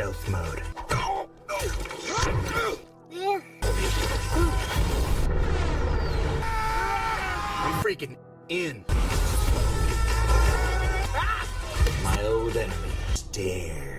Stealth mode. I'm freaking in. My old enemy stares.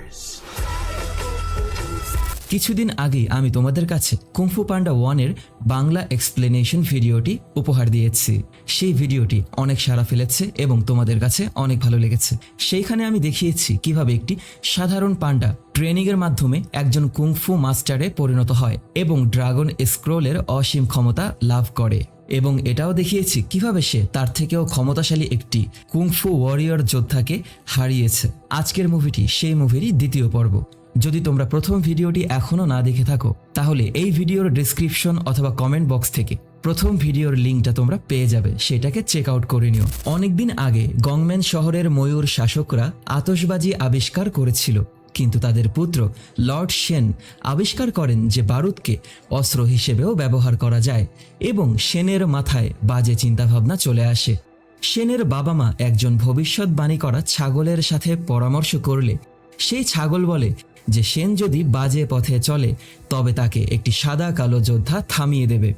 কিছুদিন আগেই আমি তোমাদের কাছে কুংফু পান্ডা ওয়ানের বাংলা এক্সপ্লেনেশন ভিডিওটি উপহার দিয়েছি। সেই ভিডিওটি অনেক সাড়া ফেলেছে এবং তোমাদের কাছে অনেক ভালো লেগেছে। সেইখানে আমি দেখিয়েছি কীভাবে একটি সাধারণ পান্ডা ট্রেনিংয়ের মাধ্যমে একজন কুংফু মাস্টারে পরিণত হয় এবং ড্রাগন স্ক্রোলের অসীম ক্ষমতা লাভ করে। এবং এটাও দেখিয়েছি কীভাবে সে তার থেকেও ক্ষমতাশালী একটি কুংফু ওয়ারিয়র যোদ্ধাকে হারিয়েছে। আজকের মুভিটি সেই মুভিরই দ্বিতীয় পর্ব। যদি তোমরা প্রথম ভিডিওটি এখনও না দেখে থাকো, তাহলে এই ভিডিওর ডিসক্রিপশন অথবা কমেন্ট বক্স থেকে প্রথম ভিডিওর লিঙ্কটা তোমরা পেয়ে যাবে, সেটাকে চেক আউট করে নিও। অনেকদিন আগে গংম্যান শহরের ময়ূর শাসকরা আতশবাজি আবিষ্কার করেছিল, কিন্তু তাদের পুত্র লর্ড সেন আবিষ্কার করেন যে বারুদকে অস্ত্র হিসেবেও ব্যবহার করা যায় এবং সেনের মাথায় বাজে চিন্তাভাবনা চলে আসে। সেনের বাবা মা একজন ভবিষ্যৎবাণী করা ছাগলের সাথে পরামর্শ করলে, সেই ছাগল বলে যে সেন যদি বাজে পথে চলে, তবে তাকে একটি সাদা কালো যোদ্ধা থামিয়ে দেবে।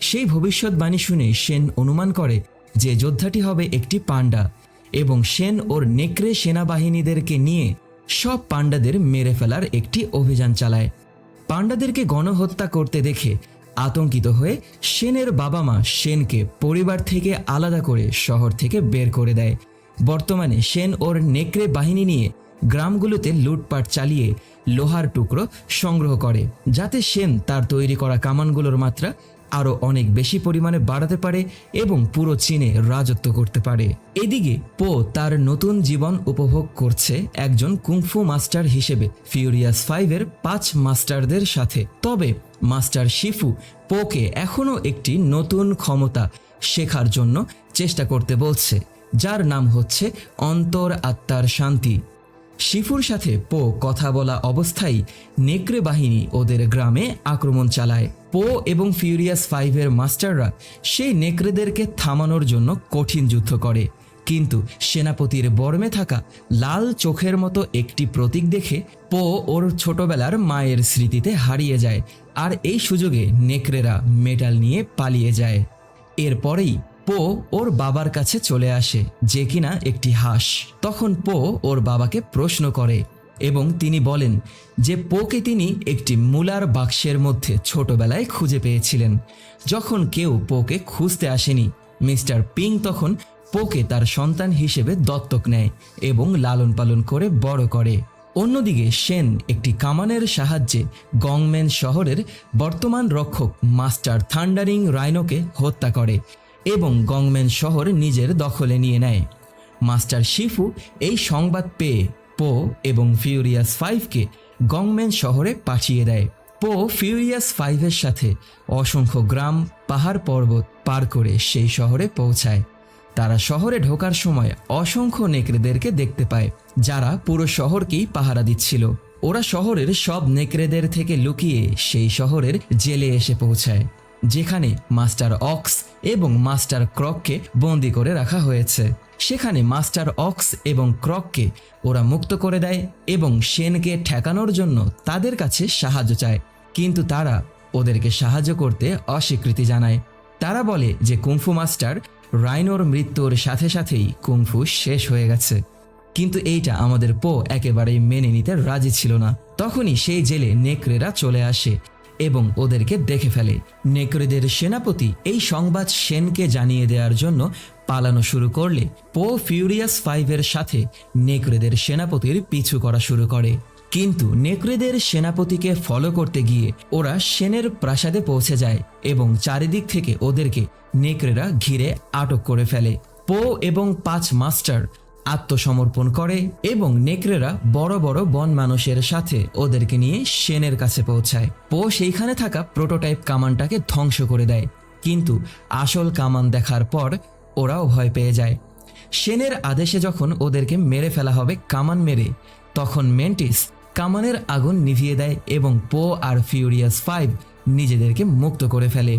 সেই ভবিষ্যৎবাণী শুনে সেন অনুমান করে যে যোদ্ধাটি হবে একটি পাণ্ডা এবং সেন ওর নেকড়ে সেনাবাহিনীদেরকে নিয়ে সব পাণ্ডাদের মেরে ফেলার একটি অভিযান চালায়। পাণ্ডাদেরকে গণহত্যা করতে দেখে আতঙ্কিত হয়ে সেনের বাবা মা সেনকে পরিবার থেকে আলাদা করে শহর থেকে বের করে দেয়। বর্তমানে সেন ওর নেকড়ে বাহিনী নিয়ে গ্রামগুলোতে লুটপাট চালিয়ে লোহার টুকরো সংগ্রহ করে, যাতে সেন তার তৈরি করা কামানগুলোর মাত্রা আরও অনেক বেশি পরিমাণে বাড়াতে পারে এবং পুরো চীনে রাজত্ব করতে পারে। এদিকে, পো তার নতুন জীবন উপভোগ করছে একজন কুংফু মাস্টার হিসেবে, ফিউরিয়াস ফাইভের পাঁচ মাস্টারদের সাথে। তবে, মাস্টার শিফু পোকে এখনও একটি নতুন ক্ষমতা শেখার জন্য চেষ্টা করতে বলছে, যার নাম হচ্ছে অন্তর আত্মার শান্তি। শিফুর সাথে পো কথা বলা অবস্থায় নেকড়ে বাহিনী ওদের গ্রামে আক্রমণ চালায়। পো এবং ফিউরিয়াস ফাইভের মাস্টাররা সেই নেকড়েদেরকে থামানোর জন্য কঠিন যুদ্ধ করে। কিন্তু সেনাপতির বর্মে থাকা লাল চোখের মতো একটি প্রতীক দেখে পো ওর ছোটবেলার মায়ের স্মৃতিতে হারিয়ে যায়। আর এই সুযোগে নেকড়েরা মেটাল নিয়ে পালিয়ে যায়। এরপরেই পো ওর বাবার কাছে চলে আসে, যে কিনা একটি হাঁস। তখন পো ওর বাবাকে প্রশ্ন করে এবং তিনি বলেন যে পোকে তিনি একটি মুলার বাক্সের মধ্যে ছোটবেলায় খুঁজে পেয়েছিলেন। যখন কেউ পোকে খুঁজতে আসেনি, মিস্টার পিং তখন পোকে তার সন্তান হিসেবে দত্তক নেয় এবং লালন পালন করে বড় করে। অন্যদিকে সেন একটি কামানের সাহায্যে গংম্যান শহরের বর্তমান রক্ষক মাস্টার থান্ডারিং রাইনোকে হত্যা করে। এবং গংম্যান শহর নিজের দখলে নিয়ে নেয়। মাস্টার শিফু এই সংবাদ পেয়ে পো এবং ফিউরিয়াস ফাইভকে গংম্যান শহরে পাঠিয়ে দেয়। পো ফিউরিয়াস ফাইভের সাথে অসংখ্য গ্রাম, পাহাড় পর্বত পার করে সেই শহরে পৌঁছায়। তারা শহরে ঢোকার সময় অসংখ্য নেকড়েদেরকে দেখতে পায়, যারা পুরো শহরকেই পাহারা দিচ্ছিল। ওরা শহরের সব নেকড়েদের থেকে লুকিয়ে সেই শহরের জেলে এসে পৌঁছায়। যেখানে মাস্টার অক্স এবং মাস্টার ক্রককে বন্দি করে রাখা হয়েছে। সেখানে মাস্টার অক্স এবং ক্রককে ওরা মুক্ত করে দেয় এবং সেনকে ঠেকানোর জন্য তাদের কাছে সাহায্য চায়। কিন্তু তারা ওদেরকে সাহায্য করতে অস্বীকৃতি জানায়। তারা বলে যে কুংফু মাস্টার রাইনোর মৃত্যুর সাথে সাথেই কুংফু শেষ হয়ে গেছে। কিন্তু এইটা আমাদের পো একেবারেই মেনে নিতে রাজি ছিল না। তখনই সেই জেলে নেকড়েরা চলে আসে এবং ওদেরকে দেখে ফেলে। নেকড়েদের সেনাপতি এই সংবাদ সেনকে জানিয়ে দেওয়ার জন্য পালানো শুরু করলে পো ফিউরিয়াস ফাইভের সাথে নেকড়েদের সেনাপতির পিছু করা শুরু করে। কিন্তু নেকড়েদের সেনাপতিকে ফলো করতে গিয়ে ওরা সেনের প্রাসাদে পৌঁছে যায় এবং চারিদিক থেকে ওদেরকে নেকড়েরা ঘিরে আটক করে ফেলে। পো এবং পাঁচ মাস্টার আত্মসমর্পণ করে এবং নেকড়েরা বড় বড় বন মানুষের সাথে ওদেরকে নিয়ে সেনের কাছে পৌঁছায়। পো সেইখানে থাকা প্রোটোটাইপ কামানটাকে ধ্বংস করে দেয়। কিন্তু আসল কামান দেখার পর ওরাও ভয় পেয়ে যায়। সেনের আদেশে যখন ওদেরকে মেরে ফেলা হবে কামান মেরে, তখন মেন্টিস কামানের আগুন নিভিয়ে দেয় এবং পো আর ফিউরিয়াস ফাইভ নিজেদেরকে মুক্ত করে ফেলে।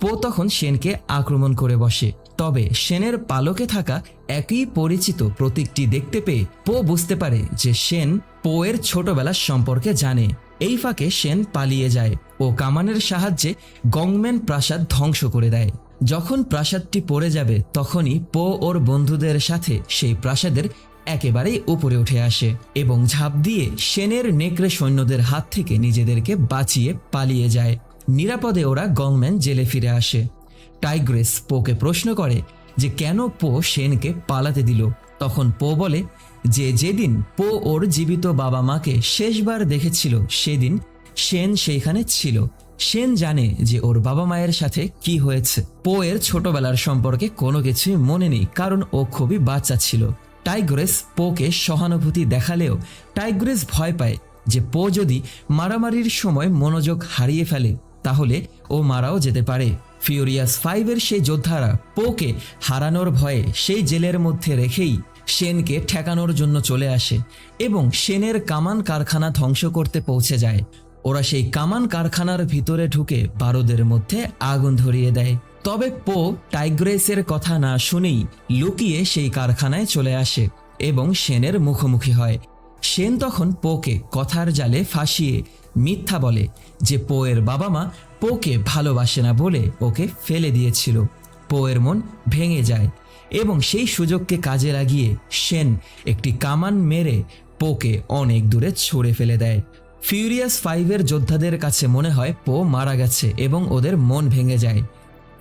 পো তখন সেনকে আক্রমণ করে বসে। তবে সেনের পালকে থাকা একই পরিচিত প্রতীকটি দেখতে পেয়ে পো বুঝতে পারে যে সেন পোয়ের ছোটবেলার সম্পর্কে জানে। এই ফাঁকে সেন পালিয়ে যায় ও কামানের সাহায্যে গংম্যান প্রাসাদ ধ্বংস করে দেয়। যখন প্রাসাদটি পড়ে যাবে, তখনই পো ওর বন্ধুদের সাথে সেই প্রাসাদের একেবারেই উপরে উঠে আসে এবং ঝাঁপ দিয়ে সেনের নেকড়ে সৈন্যদের হাত থেকে নিজেদেরকে বাঁচিয়ে পালিয়ে যায়। নিরাপদে ওরা গংম্যান জেলে ফিরে আসে। টাইগ্রেস পোকে প্রশ্ন করে যে কেন পো সেনকে পালাতে দিল। তখন পো বলে যে যেদিন পো ওর জীবিত বাবা মাকে শেষবার দেখেছিল, সেদিন সেন সেইখানে ছিল। সেন জানে যে ওর বাবা মায়ের সাথে কি হয়েছে। পো এর ছোটবেলার সম্পর্কে কোনো কিছুই মনে নেই, কারণ ও খুবই বাচ্চা ছিল। টাইগ্রেস পোকে সহানুভূতি দেখালেও টাইগ্রেস ভয় পায় যে পো যদি মারামারির সময় মনোযোগ হারিয়ে ফেলে, তাহলে ও মারাও যেতে পারে। ফিউরিয়াস ফাইভের সেই যোদ্ধারা পোকে হারানোর ভয়ে সেই জেলের মধ্যে রেখেই সেনকে ঠেকানোর জন্য চলে আসে এবং সেনের কামান কারখানা ধ্বংস করতে পৌঁছে যায়। ওরা সেই কামান কারখানার ভিতরে ঢুকে বারুদের মধ্যে আগুন ধরিয়ে দেয়। তবে পো টাইগ্রেসের কথা না শুনেই লুকিয়ে সেই কারখানায় চলে আসে এবং সেনের মুখোমুখি হয়। সেন তখন পোকে কথার জালে ফাঁসিয়ে মিথ্যা বলে যে পোয়ের বাবা মা পোকে ভালোবাসে না বলে ওকে ফেলে দিয়েছিল। পোয়ের মন ভেঙে যায় এবং সেই সুযোগকে কাজে লাগিয়ে সেন একটি কামান মেরে পোকে অনেক দূরে ছড়ে ফেলে দেয়। ফিউরিয়াস ফাইভের যোদ্ধাদের কাছে মনে হয় পো মারা গেছে এবং ওদের মন ভেঙে যায়।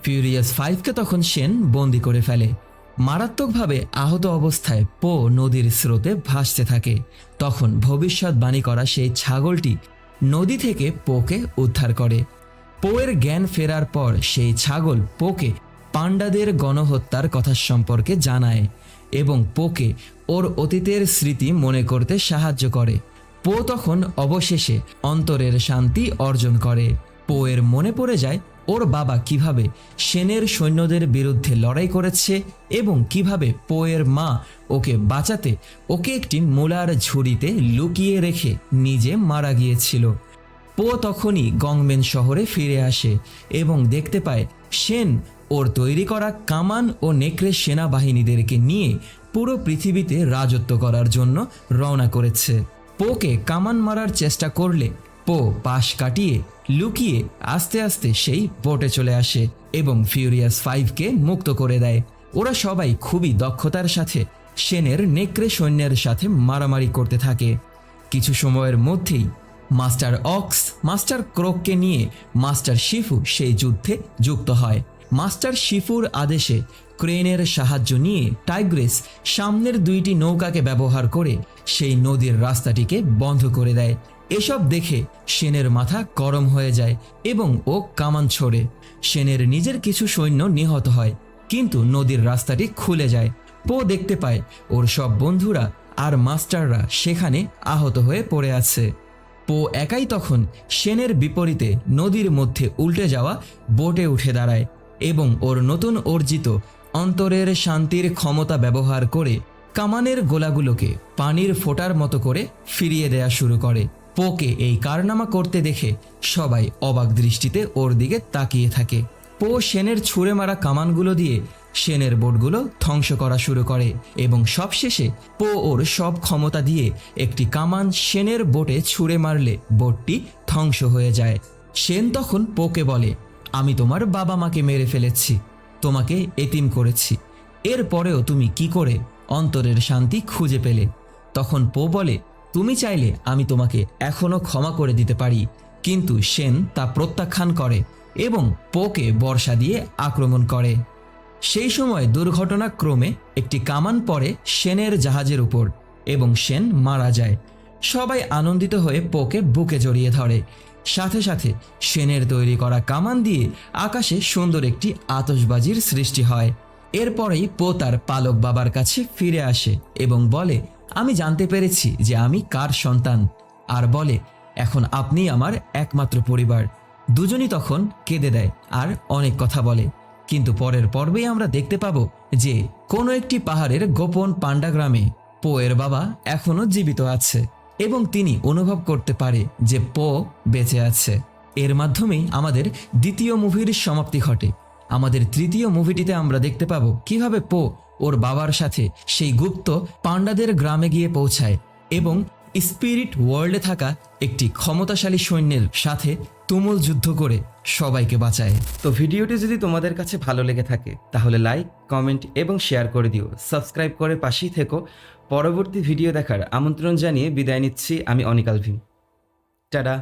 ফিউরিয়াস ফাইভকে তখন সেন বন্দি করে ফেলে। মারাত্মকভাবে আহত অবস্থায় পো নদীর স্রোতে ভাসতে থাকে। তখন ভবিষ্যৎবাণী করা সেই ছাগলটি নদী থেকে পোকে উদ্ধার করে। পোয়ের জ্ঞান ফেরার পর সেই ছাগল পোকে পাণ্ডাদের গণহত্যার কথা সম্পর্কে জানায় এবং পোকে ওর অতীতের স্মৃতি মনে করতে সাহায্য করে। পো তখন অবশেষে অন্তরের শান্তি অর্জন করে। পোয়ের মনে পড়ে যায় ওর বাবা কীভাবে সেনের সৈন্যদের বিরুদ্ধে লড়াই করেছে এবং কীভাবে পোয়ের মা ওকে বাঁচাতে, ওকে একটি মূলার ঝুড়িতে লুকিয়ে রেখে নিজে মারা গিয়েছিল। পো তখনই গংমেন শহরে ফিরে আসে এবং দেখতে পায় সেন ওর তৈরি করা কামান ও নেকড়ে সেনাবাহিনীদেরকে নিয়ে পুরো পৃথিবীতে রাজত্ব করার জন্য রওনা করেছে। পোকে কামান মারার চেষ্টা করলে পো পাশ কাটিয়ে, লুকিয়ে, আস্তে আস্তে সেই বোটে চলে আসে এবং ফিউরিয়াস ফাইভকে মুক্ত করে দেয়। ওরা সবাই খুবই দক্ষতার সাথে সেনের নেকড়ে সৈন্যের সাথে মারামারি করতে থাকে। কিছু সময়ের মধ্যেই মাস্টার অক্স, মাস্টার ক্রোককে নিয়ে মাস্টার শিফু সেই যুদ্ধে যুক্ত হয়। মাস্টার শিফুর আদেশে ক্রেনের সাহায্য নিয়ে টাইগ্রেস সামনের দুইটি নৌকাকে ব্যবহার করে সেই নদীর রাস্তাটিকে বন্ধ করে দেয়। এসব দেখে সেনের মাথা গরম হয়ে যায় এবং ও কামান ছোড়ে। সেনের নিজের কিছু সৈন্য নিহত হয়, কিন্তু নদীর রাস্তাটি খুলে যায়। পো দেখতে পায়, ওর সব বন্ধুরা আর মাস্টাররা সেখানে আহত হয়ে পড়ে আছে। পো একাই তখন সেনের বিপরীতে নদীর মধ্যে উল্টে যাওয়া বোটে উঠে দাঁড়ায় এবং ওর নতুন অর্জিত অন্তরের শান্তির ক্ষমতা ব্যবহার করে কামানের গোলাগুলোকে পানির ফোটার মতো করে ফিরিয়ে দেয়া শুরু করে। পোকে এই কারনামা করতে দেখে সবাই অবাক দৃষ্টিতে ওর দিকে তাকিয়ে থাকে। পো সেনের ছুঁড়ে মারা কামানগুলো দিয়ে সেনের বোটগুলো ধ্বংস করা শুরু করে এবং সবশেষে পো ওর সব ক্ষমতা দিয়ে একটি কামান সেনের বোটে ছুঁড়ে মারলে বোটটি ধ্বংস হয়ে যায়। সেন তখন পোকে বলে, আমি তোমার বাবা মাকে মেরে ফেলেছি, তোমাকে এতিম করেছি। এরপরেও তুমি কি করে অন্তরের শান্তি খুঁজে পেলে? তখন পো বলে তুমি চাইলে আমি তোমাকে এখনও ক্ষমা করে দিতে পারি, কিন্তু সেন তা প্রত্যাখ্যান করে এবং পোকে বর্ষা দিয়ে আক্রমণ করে। সেই সময় দুর্ঘটনাক্রমে একটি কামান পড়ে সেনের জাহাজের উপর এবং সেন মারা যায়। সবাই আনন্দিত হয়ে পোকে বুকে জড়িয়ে ধরে। সাথে সাথে সেনের তৈরি করা কামান দিয়ে আকাশে সুন্দর একটি আতশবাজির সৃষ্টি হয়। এরপরেই পো তার পালক বাবার কাছে ফিরে আসে এবং বলে আমি জানতে পেরেছি যে আমি কার সন্তান। আর বলে, এখন আপনি আমার একমাত্র পরিবার। দুজনই তখন কেঁদে দেয় আর অনেক কথা বলে। কিন্তু পরের পর্বেই আমরা দেখতে পাবো যে কোনো একটি পাহাড়ের গোপন পান্ডা গ্রামে পোয়ের বাবা এখনও জীবিত আছে এবং তিনি অনুভব করতে পারে যে পো বেঁচে আছে। এর মাধ্যমেই আমাদের দ্বিতীয় মুভির সমাপ্তি ঘটে। আমাদের তৃতীয় মুভিটিতে আমরা দেখতে পাবো কীভাবে পো ওর বাবার সাথে সেই গুপ্ত পান্ডাদের গ্রামে গিয়ে পৌঁছায় এবং স্পিরিট ওয়ার্ল্ডে থাকা একটি ক্ষমতাশালী সৈন্যের সাথে তুমুল যুদ্ধ করে সবাইকে বাঁচায়। তো ভিডিওটি যদি তোমাদের কাছে ভালো লেগে থাকে, তাহলে লাইক, কমেন্ট এবং শেয়ার করে দিও। সাবস্ক্রাইব করে পাশেই থেকো। পরবর্তী ভিডিও দেখার আমন্ত্রণ জানিয়ে বিদায় নিচ্ছি আমি অনিকাল ভীম টাটা।